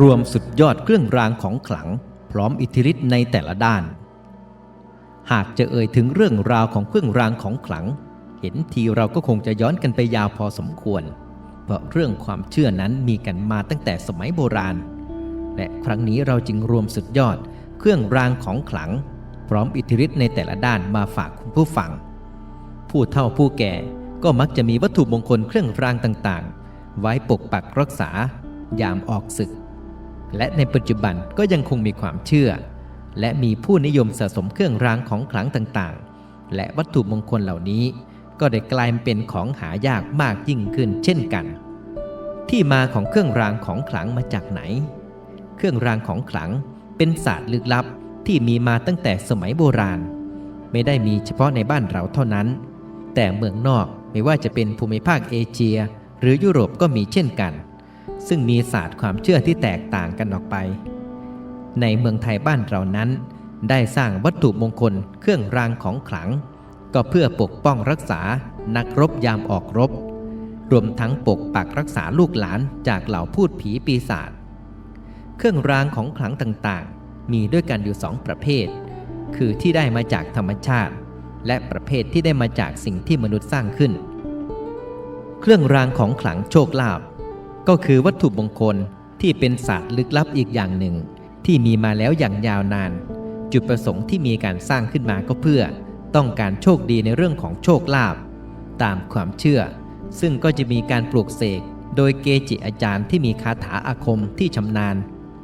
รวมสุดยอดเครื่องรางของขลัง พร้อมอิทธิฤทธิ์ในแต่ละด้าน หากจะเอ่ยถึงเรื่องราวของเครื่องรางของขลัง เห็นทีเราก็คงจะย้อนกันไปยาวพอสมควร เพราะเรื่องความเชื่อนั้นมีกันมาตั้งแต่สมัยโบราณ และครั้งนี้เราจึงรวมสุดยอดเครื่องรางของขลัง พร้อมอิทธิฤทธิ์ในแต่ละด้านมาฝากคุณผู้ฟัง ผู้เฒ่าผู้แก่ก็มักจะมีวัตถุมงคลเครื่องรางต่างๆ ไว้ปกปักรักษายามออกศึก และในปัจจุบันก็ยังคงมีความเชื่อ และมีผู้นิยมสะสมเครื่องรางของขลังต่างๆ และวัตถุมงคลเหล่านี้ก็ได้กลายเป็นของหายากมากยิ่งขึ้นเช่นกัน ที่มาของเครื่องรางของขลังมาจากไหน เครื่องรางของขลังเป็นศาสตร์ลึกลับที่มีมาตั้งแต่สมัยโบราณ ไม่ได้มีเฉพาะในบ้านเราเท่านั้น แต่เมืองนอกไม่ว่าจะเป็นภูมิภาคเอเชีย หรือยุโรปก็มีเช่นกัน ซึ่งมีศาสตร์ความเชื่อที่แตกต่างกันออกไป ในเมืองไทยบ้านเรานั้น ได้สร้างวัตถุมงคลเครื่องรางของขลัง ก็เพื่อปกป้องรักษานักรบยามออกรบ รวมทั้งปกปักรักษาลูกหลานจากเหล่าพูดผีปีศาจเครื่องรางของขลังต่างๆ มีด้วยกันอยู่สองประเภท คือที่ได้มาจากธรรมชาติ และประเภทที่ได้มาจากสิ่งที่มนุษย์สร้างขึ้น เครื่องรางของขลังโชคลาภ ก็คือวัตถุมงคลที่เป็นศาสตร์ลึกลับอีกอย่างหนึ่ง ที่มีมาแล้วอย่างยาวนาน จุดประสงค์ที่มีการสร้างขึ้นมาก็เพื่อ ต้องการโชคดีในเรื่องของโชคลาภตามความเชื่อ ซึ่งก็จะมีการปลูกเสกโดยเกจิอาจารย์ที่มีคาถาอาคมที่ชำนาญ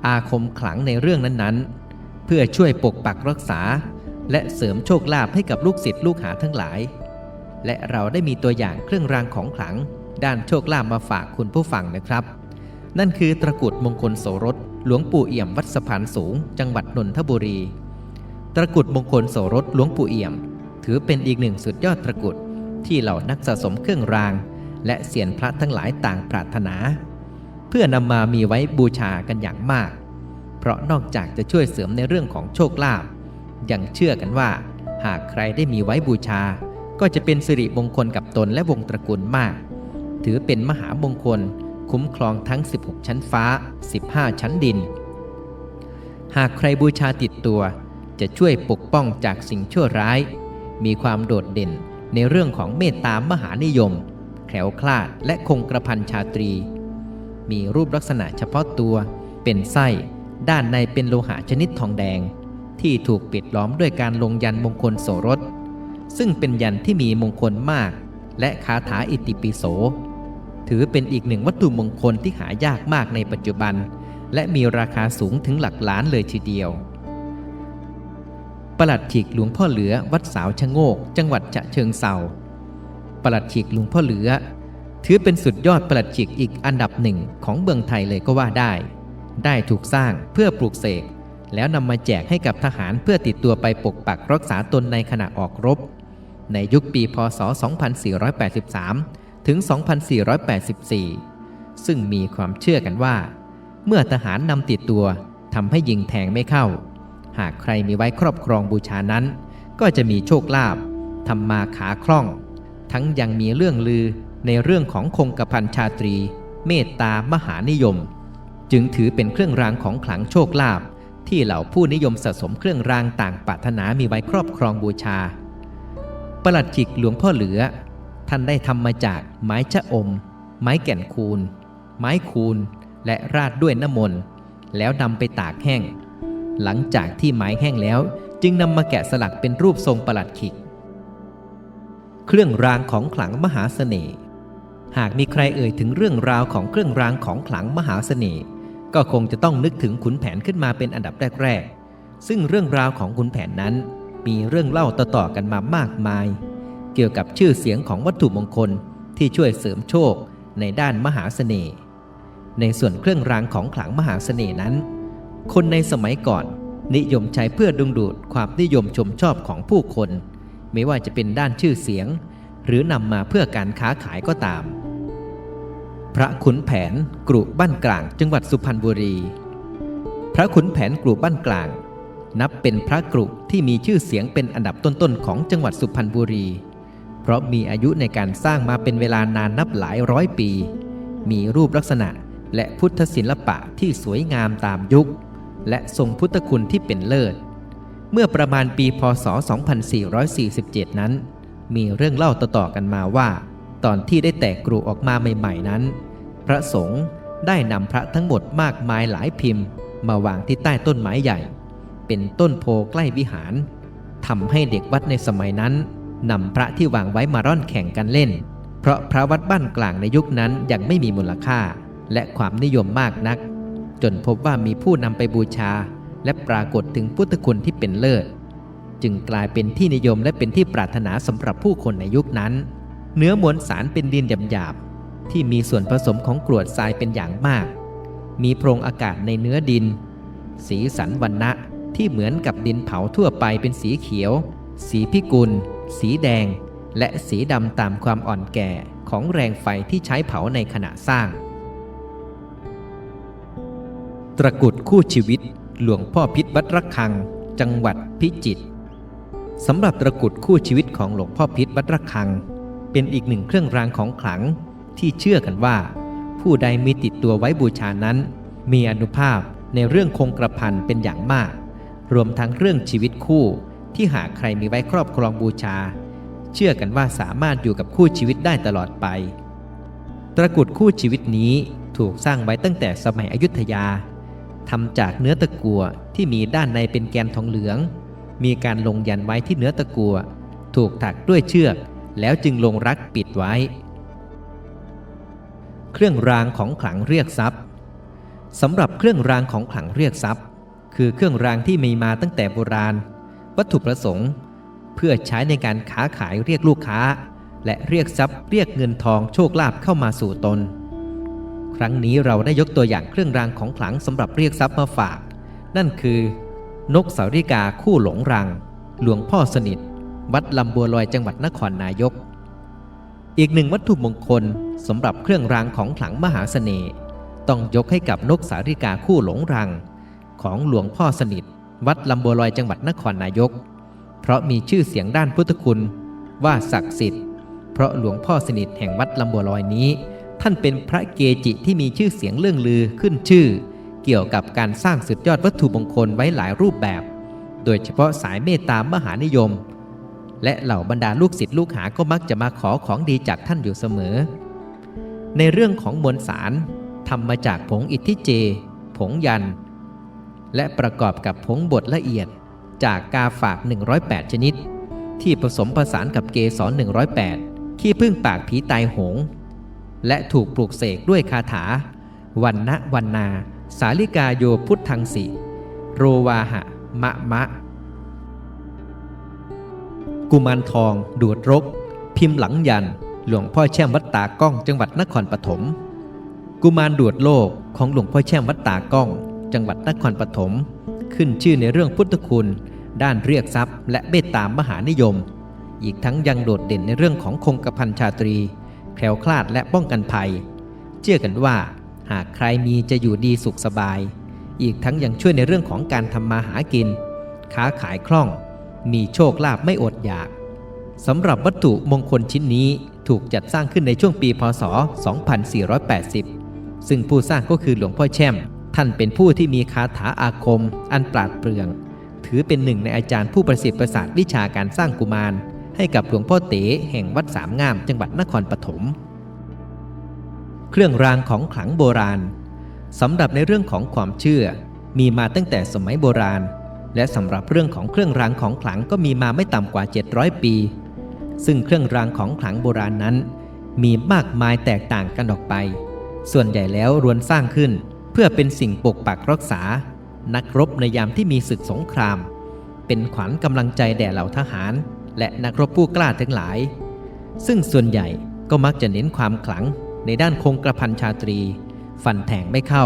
อาคมขลังในเรื่องนั้นๆ เพื่อช่วยปกปักรักษา และเสริมโชคลาภให้กับลูกศิษย์ลูกหาทั้งหลาย และเราได้มีตัวอย่างเครื่องรางของขลัง ด้านโชคลาภมาฝากคุณผู้ฟังนะครับ นั่นคือตะกุดมงคลโสรส หลวงปู่เอี่ยมวัดสะพานสูง จังหวัดนนทบุรีตะกุดมงคลโสรสหลวงปู่เอี่ยม ถือเป็นอีกหนึ่งสุดยอดตะกุดที่เหล่านักสะสมเครื่องราง และเสียนพระทั้งหลายต่างปรารถนา เพื่อนำมามีไว้บูชากันอย่างมาก เพราะนอกจากจะช่วยเสริมในเรื่องของโชคลาภยังเชื่อกันว่า หากใครได้มีไว้บูชา ก็จะเป็นสิริมงคลกับตนและวงตระกูลมาก ถือเป็นมหามงคล คุ้มครองทั้ง 16 ชั้นฟ้า 15 ชั้นดิน หากใครบูชาติดตัว จะช่วยปกป้องจากสิ่งชั่วร้าย มีความโดดเด่นในเรื่องของเมตตามหานิยมแคล้วคลาดและคงกระพันชาตรี มีรูปลักษณะเฉพาะตัว เป็นไส้ ด้านในเป็นโลหะชนิดทองแดง ที่ถูกปิดล้อมด้วยการลงยันมงคลโสรสซึ่งเป็นยันที่มีมงคลมาก และคาถาอิติปิโส ถือเป็นอีกหนึ่งวัตถุมงคลที่หายากมากในปัจจุบัน และมีราคาสูงถึงหลักล้านเลยทีเดียวประหลัดฉีกหลวงพ่อเหลือวัดสาวชะโงก จังหวัดฉะเชิงเซาประหลัดฉีกหลวงพ่อเหลือ ถือเป็นสุดยอดประหลัดฉีกอีกอันดับหนึ่งของเมืองไทยเลยก็ว่าได้ ได้ถูกสร้างเพื่อปลูกเสกแล้วนำมาแจกให้กับทหารเพื่อติดตัวไปปกปักรักษาตนในขณะออกรบ ในยุคปีพศ 2483 ถึง 2484 ซึ่งมีความเชื่อกันว่า เมื่อทหารนำติดตัวทำให้ยิงแทงไม่เข้า หากใครมีไว้ครอบครองบูชานั้น ก็จะมีโชคลาภทำมาขาคล่อง ทั้งยังมีเรื่องลือในเรื่องของคงกระพันชาตรี เมตตามหานิยม จึงถือเป็นเครื่องรางของขลังโชคลาภที่เหล่าผู้นิยมสะสมเครื่องรางต่างปรารถนามีไว้ครอบครองบูชา ประหลัดจิกหลวงพ่อเหลือ ท่านได้ทำมาจากไม้ชะอม ไม้แก่นคูน ไม้คูน และราดด้วยน้ำมนต์ แล้วนำไปตากแห้ง หลังจากที่ไม้แห้งแล้วจึงนำมาแกะสลักเป็นรูปทรงประหลัดขิก เครื่องรางของขลังมหาเสน่ห์ หากมีใครเอ่ยถึงเรื่องราวของเครื่องรางของขลังมหาเสน่ห์ ก็คงจะต้องนึกถึงขุนแผนขึ้นมาเป็นอันดับแรกๆ ซึ่งเรื่องราวของขุนแผนนั้น มีเรื่องเล่าต่อๆกันมามากมาย เกี่ยวกับชื่อเสียงของวัตถุมงคลที่ช่วยเสริมโชคในด้านมหาเสน่ห์ ในส่วนเครื่องรางของขลังมหาเสน่ห์นั้น คนในสมัยก่อนนิยมใช้เพื่อดึงดูดความนิยมชมชอบของผู้คน ไม่ว่าจะเป็นด้านชื่อเสียง หรือนำมาเพื่อการค้าขายก็ตาม พระขุนแผนกรุบ้านกลางจังหวัดสุพรรณบุรี พระขุนแผนกรุบ้านกลาง นับเป็นพระกรุที่มีชื่อเสียงเป็นอันดับต้นๆของจังหวัดสุพรรณบุรี เพราะมีอายุในการสร้างมาเป็นเวลานานนับหลายร้อยปี มีรูปลักษณะและพุทธศิลปะที่สวยงามตามยุค และทรงพุทธคุณที่เป็นเลิศ เมื่อประมาณปีพศ 2447 นั้น มีเรื่องเล่าต่อๆกันมาว่า ตอนที่ได้แตกกรูออกมาใหม่ๆนั้น พระสงฆ์ได้นำพระทั้งหมดมากมายหลายพิมพ์ มาวางที่ใต้ต้นไม้ใหญ่ เป็นต้นโพใกล้วิหารทำให้เด็กวัดในสมัยนั้น นำพระที่วางไว้มาร่อนแข่งกันเล่น เพราะพระวัดบ้านกลางในยุคนั้นยังไม่มีมูลค่า และความนิยมมากนัก จนพบว่ามีผู้นำไปบูชา และปรากฏถึงพุทธคุณที่เป็นเลิศ จึงกลายเป็นที่นิยมและเป็นที่ปรารถนาสำหรับผู้คนในยุคนั้น เนื้อมวลสารเป็นดินหยาบๆที่มีส่วนผสมของกรวดทรายเป็นอย่างมาก มีโพรงอากาศในเนื้อดิน สีสันวันณะที่เหมือนกับดินเผาทั่วไปเป็นสีเขียว สีพิกุล สีแดง และสีดำตามความอ่อนแก่ของแรงไฟที่ใช้เผาในขณะสร้าง ตระกรุดคู่ชีวิต หลวงพ่อพิษวัดระฆัง จังหวัดพิจิตรสำหรับตระกรุดคู่ชีวิตของหลวงพ่อพิษวัดระฆัง เป็นอีกหนึ่งเครื่องรางของขลังที่เชื่อกันว่า ผู้ใดมีติดตัวไว้บูชานั้น มีอนุภาพในเรื่องคงกระพันเป็นอย่างมาก รวมทั้งเรื่องชีวิตคู่ ที่หากใครมีไว้ครอบครองบูชา เชื่อกันว่าสามารถอยู่กับคู่ชีวิตได้ตลอดไป ตะกุดคู่ชีวิตนี้ถูกสร้างไว้ตั้งแต่สมัยอยุธยาทำจากเนื้อตะกัวที่มีด้านในเป็นแกนทองเหลือง มีการลงยันไว้ที่เนื้อตะกัว ถูกถักด้วยเชือก แล้วจึงลงรักปิดไว้ เครื่องรางของขลังเรียกทรัพย์สำหรับเครื่องรางของขลังเรียกทรัพย์ คือเครื่องรางที่มีมาตั้งแต่โบราณ วัตถุประสงค์ เพื่อใช้ในการค้าขายเรียกลูกค้า และเรียกทรัพย์เรียกเงินทองโชคลาภเข้ามาสู่ตน ครั้งนี้เราได้ยกตัวอย่างเครื่องรางของขลังสำหรับเรียกทรัพย์มาฝาก นั่นคือ นกสาริกาคู่หลงรัง หลวงพ่อสนิท วัดลำบัวลอยจังหวัดนครนายก อีกหนึ่งวัตถุมงคลสำหรับเครื่องรางของขลังมหาเสน่ห์ต้องยกให้กับนกสาริกาคู่หลงรัง ของหลวงพ่อสนิท วัดลำบัวลอยจังหวัดนครนายก เพราะมีชื่อเสียงด้านพุทธคุณว่าศักดิ์สิทธิ์ เพราะหลวงพ่อสนิทแห่งวัดลำบัวลอยนี้ ท่านเป็นพระเกจิที่มีชื่อเสียงเรื่องลือขึ้นชื่อ เกี่ยวกับการสร้างสุดยอดวัตถุมงคลไว้หลายรูปแบบ โดยเฉพาะสายเมตตามหานิยม และเหล่าบรรดาลูกศิษย์ลูกหาก็มักจะมาขอของดีจากท่านอยู่เสมอ ในเรื่องของมวลสารทำมาจากผงอิทธิเจ ผงยัน และประกอบกับผงบดละเอียดจากกาฝาก 108 ชนิด ที่ผสมผสานกับเกสร 108 ขี้พึ่งปากผีตายโหง และถูกปลูกเสกด้วยคาถา วันนะวันนา สาลิกาโยพุทธังสีโรวาหะ มะมะ กุมารทองดูดรก พิมพ์หลังยัน หลวงพ่อแช่มวัดตากล้องจังหวัดนครปฐมกุมารดูดโลกของหลวงพ่อแช่มวัดตากล้อง จังหวัดนครปฐมขึ้นชื่อในเรื่องพุทธคุณ ด้านเรียกทรัพย์ และเมตตามหานิยม อีกทั้งยังโดดเด่นในเรื่องของคงกระพันชาตรี แคล้วคลาดและป้องกันภัย เชื่อกันว่า หากใครมีจะอยู่ดีสุขสบาย อีกทั้งยังช่วยในเรื่องของการทำมาหากิน ค้าขายคล่อง มีโชคลาภไม่อดอยากสำหรับวัตถุมงคลชิ้นนี้ถูกจัดสร้างขึ้นในช่วงปีพศ 2480 ซึ่งผู้สร้างก็คือหลวงพ่อแช่ม ท่านเป็นผู้ที่มีคาถาอาคม อันปราดเปรื่อง ถือเป็นหนึ่งในอาจารย์ผู้ประสิทธิ์ประสาทวิชาการสร้างกุมาร ให้กับหลวงพ่อเต๋แห่งวัดสามงามจังหวัดนครปฐมเครื่องรางของขลังโบราณสำหรับในเรื่องของความเชื่อ มีมาตั้งแต่สมัยโบราณ และสำหรับเรื่องของเครื่องรางของขลังก็มีมาไม่ต่ำกว่า 700 ปี ซึ่งเครื่องรางของขลังโบราณนั้น มีมากมายแตกต่างกันออกไป ส่วนใหญ่แล้วรวนสร้างขึ้น พื่อเป็นสิ่งปกปักรักษา นักรบในยามที่มีศึกสงคราม เป็นขวัญกำลังใจแด่เหล่าทหาร และนักรบผู้กล้าทั้งหลาย ซึ่งส่วนใหญ่ก็มักจะเน้นความขลังในด้านคงกระพันชาตรี ฟันแทงไม่เข้า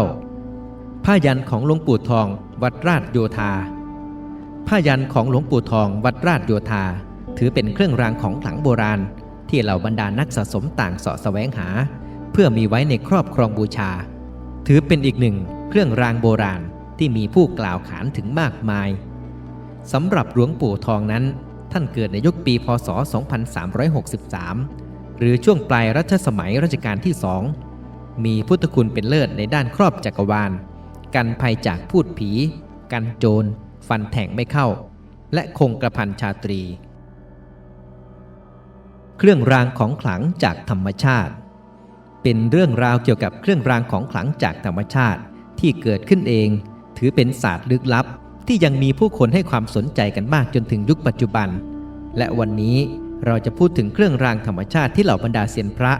ผ้ายันของหลวงปู่ทองวัดราชโยธา ผ้ายันของหลวงปู่ทองวัดราชโยธา ถือเป็นเครื่องรางของขลังโบราณ ที่เหล่าบรรดานักสะสมต่างเสาะแสวงหา เพื่อมีไว้ในครอบครองบูชา ถือเป็นอีกหนึ่งเครื่องรางโบราณที่มีผู้กล่าวขานถึงมากมายสำหรับหลวงปู่ทองนั้น ท่านเกิดในยุคปีพศ 2363 หรือช่วงปลายรัชสมัยรัชกาลที่สองมีพุทธคุณเป็นเลิศในด้านครอบจักรวาล กันภัยจากพูดผี กันโจร ฟันแทงไม่เข้า และคงกระพันชาตรี เครื่องรางของขลังจากธรรมชาติ เป็นเรื่องราวเกี่ยวกับเครื่องรางของขลังจากธรรมชาติที่เกิดขึ้นเอง ถือเป็นศาสตร์ลึกลับ ที่ยังมีผู้คนให้ความสนใจกันมากจนถึงยุคปัจจุบัน และวันนี้เราจะพูดถึงเครื่องรางธรรมชาติที่เหล่าบรรดาเซียนพระ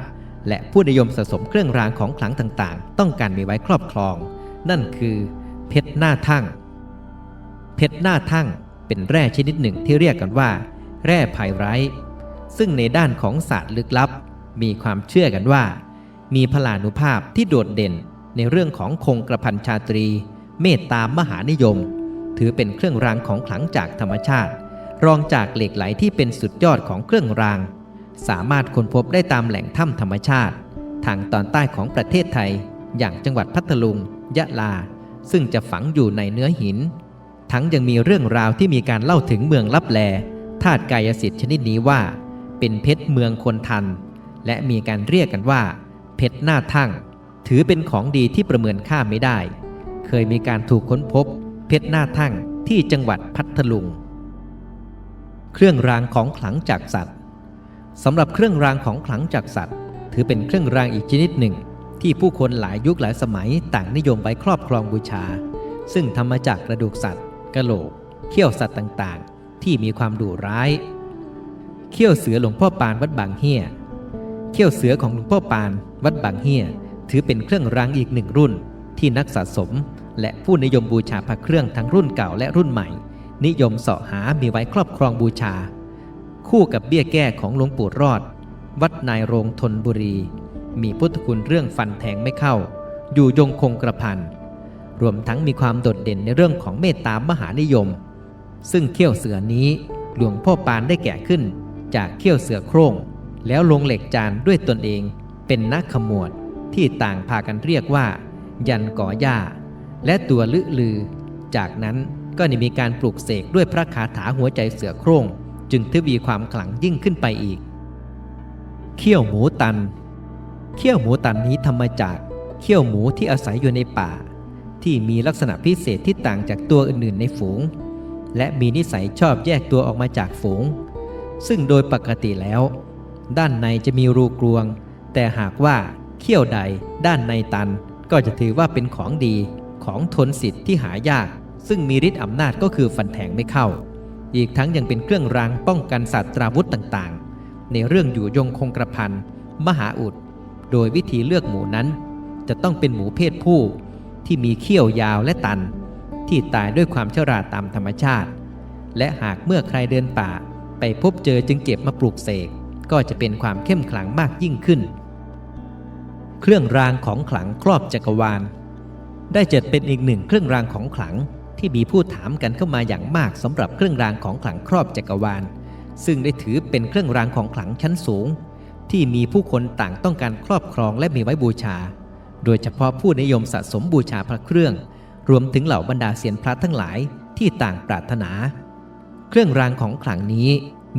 และผู้นิยมสะสมเครื่องรางของขลังต่างๆ ต้องการมีไว้ครอบครอง นั่นคือ เพชรหน้าทั่ง เพชรหน้าทั่งเป็นแร่ชนิดหนึ่งที่เรียกกันว่า แร่ไพไรท์ซึ่งในด้านของศาสตร์ลึกลับ มีความเชื่อกันว่า มีพลานุภาพที่โดดเด่นในเรื่องของคงกระพันชาตรี เมตตามหานิยม ถือเป็นเครื่องรางของขลังจากธรรมชาติ รองจากเหล็กไหลที่เป็นสุดยอดของเครื่องราง สามารถค้นพบได้ตามแหล่งถ้ำธรรมชาติ ทางตอนใต้ของประเทศไทย อย่างจังหวัดพัทลุง ยะลา ซึ่งจะฝังอยู่ในเนื้อหิน ทั้งยังมีเรื่องราวที่มีการเล่าถึงเมืองลับแลธาตุกายสิทธิ์ชนิดนี้ว่า เป็นเพชรเมืองคนทัน และมีการเรียกกันว่า เพชรหน้าทั่ง ถือเป็นของดีที่ประเมินค่าไม่ได้ เคยมีการถูกค้นพบ เพชรหน้าทั่งที่จังหวัดพัทลุง เครื่องรางของขลังจากสัตว์สำหรับเครื่องรางของขลังจากสัตว์ ถือเป็นเครื่องรางอีกชนิดหนึ่ง ที่ผู้คนหลายยุคหลายสมัยต่างนิยมไว้ครอบครองบูชา ซึ่งทำมาจากกระดูกสัตว์กระโหลกเขี้ยวสัตว์ต่างๆ ที่มีความดุร้าย เขี้ยวเสือหลวงพ่อปานวัดบางเฮีย เขี้ยวเสือของหลวงพ่อปาน วัดบางเฮียถือเป็นเครื่องรางอีกหนึ่งรุ่น ที่นักสะสม และผู้นิยมบูชาพระเครื่องทั้งรุ่นเก่าและรุ่นใหม่ นิยมเสาะหามีไว้ครอบครองบูชา คู่กับเบี้ยแก้ของหลวงปู่รอด วัดนายโรงทนบุรี มีพุทธคุณเรื่องฟันแทงไม่เข้า อยู่ยงคงกระพันรวมทั้งมีความโดดเด่นในเรื่องของเมตตามหานิยม ซึ่งเขี้ยวเสือนี้หลวงพ่อปานได้แกะขึ้นจากเขี้ยวเสือโคร่ง แล้วลงเหล็กจานด้วยตนเองเป็นนักขมวดที่ต่างพากันเรียกว่า ยันก่อหญ้า และตัวลึลือ จากนั้นก็ได้มีการปลูกเสกด้วยพระคาถาหัวใจเสือโคร่ง จึงทวีความขลังยิ่งขึ้นไปอีก เขี้ยวหมูตัน เขี้ยวหมูตันนี้ทำมาจากเขี้ยวหมูที่อาศัยอยู่ในป่า ที่มีลักษณะพิเศษที่ต่างจากตัวอื่นๆ ในฝูง และมีนิสัยชอบแยกตัวออกมาจากฝูง ซึ่งโดยปกติแล้ว ด้านในจะมีรูกรวง แต่หากว่าเขี้ยวใดด้านในตัน ก็จะถือว่าเป็นของดีของทนสิทธิ์ที่หายาก ซึ่งมีฤทธิ์อำนาจก็คือฟันแทงไม่เข้า อีกทั้งยังเป็นเครื่องรางป้องกันศาสตราวุธต่างๆ ในเรื่องอยู่ยงคงกระพันมหาอุด โดยวิธีเลือกหมูนั้น จะต้องเป็นหมูเพศผู้ ที่มีเขี้ยวยาวและตัน ที่ตายด้วยความเชราตามธรรมชาติ และหากเมื่อใครเดินป่าไปพบเจอจึงเก็บมาปลูกเสก ก็จะเป็นความเข้มขลังมากยิ่งขึ้น เครื่องรางของขลังครอบจักรวาล ได้จัดเป็นอีกหนึ่งเครื่องรางของขลังที่มีผู้ถามกันเข้ามาอย่างมากสำหรับเครื่องรางของขลังครอบจักรวาล ซึ่งได้ถือเป็นเครื่องรางของขลังชั้นสูง ที่มีผู้คนต่างต้องการครอบครองและมีไว้บูชา โดยเฉพาะผู้นิยมสะสมบูชาพระเครื่อง รวมถึงเหล่าบรรดาเซียนพระทั้งหลายที่ต่างปรารถนา เครื่องรางของขลังนี้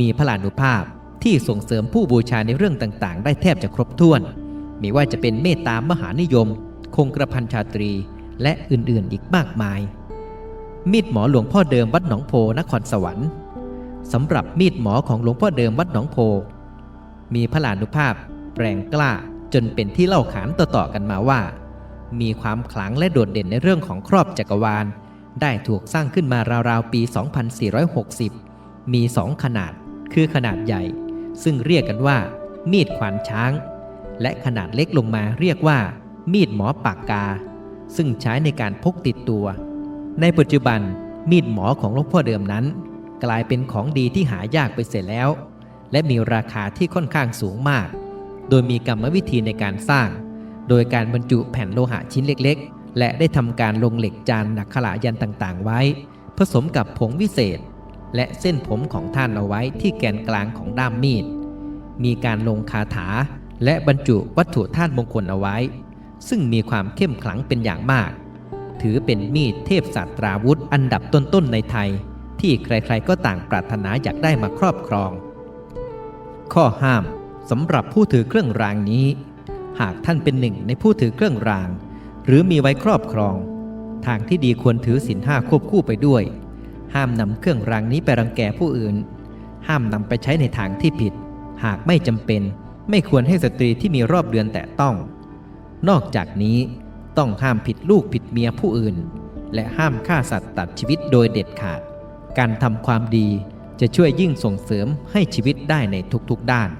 มีพลานุภาพ ที่ส่งเสริมผู้บูชาในเรื่องต่างๆ ได้แทบจะครบถ้วนมีว่าจะเป็นเมตตามหานิยม คงกระพันชาตรี และอื่นๆอีกมากมาย มีดหมอหลวงพ่อเดิมวัดหนองโพนครสวรรค์สำหรับมีดหมอของหลวงพ่อเดิมวัดหนองโพ มีพลานุภาพแรงกล้าจนเป็นที่เล่าขานต่อๆกันมาว่า มีความขลังและโดดเด่นในเรื่องของครอบจักรวาล ได้ถูกสร้างขึ้นมาราวๆปี 2460 มีสองขนาด คือขนาดใหญ่ ซึ่งเรียกกันว่า มีดขวานช้าง และขนาดเล็กลงมาเรียกว่า มีดหมอปากกา ซึ่งใช้ในการพกติดตัว ในปัจจุบันมีดหมอของหลวงพ่อเดิมนั้น กลายเป็นของดีที่หายากไปเสียแล้ว และมีราคาที่ค่อนข้างสูงมาก โดยมีกรรมวิธีในการสร้าง โดยการบรรจุแผ่นโลหะชิ้นเล็ก ๆ และได้ทำการลงเหล็กจานหนักขลายันต่างๆ ไว้ ผสมกับผงวิเศษ และเส้นผมของท่านเอาไว้ที่แกนกลางของด้ามมีด มีการลงคาถาและบรรจุวัตถุธาตุมงคลเอาไว้ ซึ่งมีความเข้มขลังเป็นอย่างมาก ถือเป็นมีดเทพศาสตราวุธอันดับต้นๆในไทย ที่ใครๆก็ต่างปรารถนาอยากได้มาครอบครอง ข้อห้ามสำหรับผู้ถือเครื่องรางนี้ หากท่านเป็นหนึ่งในผู้ถือเครื่องราง หรือมีไว้ครอบครอง ทางที่ดีควรถือศีลห้าควบคู่ไปด้วย ห้ามนำเครื่องรางนี้ไปรังแกผู้อื่น ห้ามนำไปใช้ในทางที่ผิด หากไม่จำเป็น ไม่ควรให้สตรีที่มีรอบเดือนแตะต้อง นอกจากนี้ต้องห้ามผิดลูกผิดเมียผู้อื่น และห้ามฆ่าสัตว์ตัดชีวิตโดยเด็ดขาด การทำความดีจะช่วยยิ่งส่งเสริมให้ชีวิตได้ในทุกๆด้าน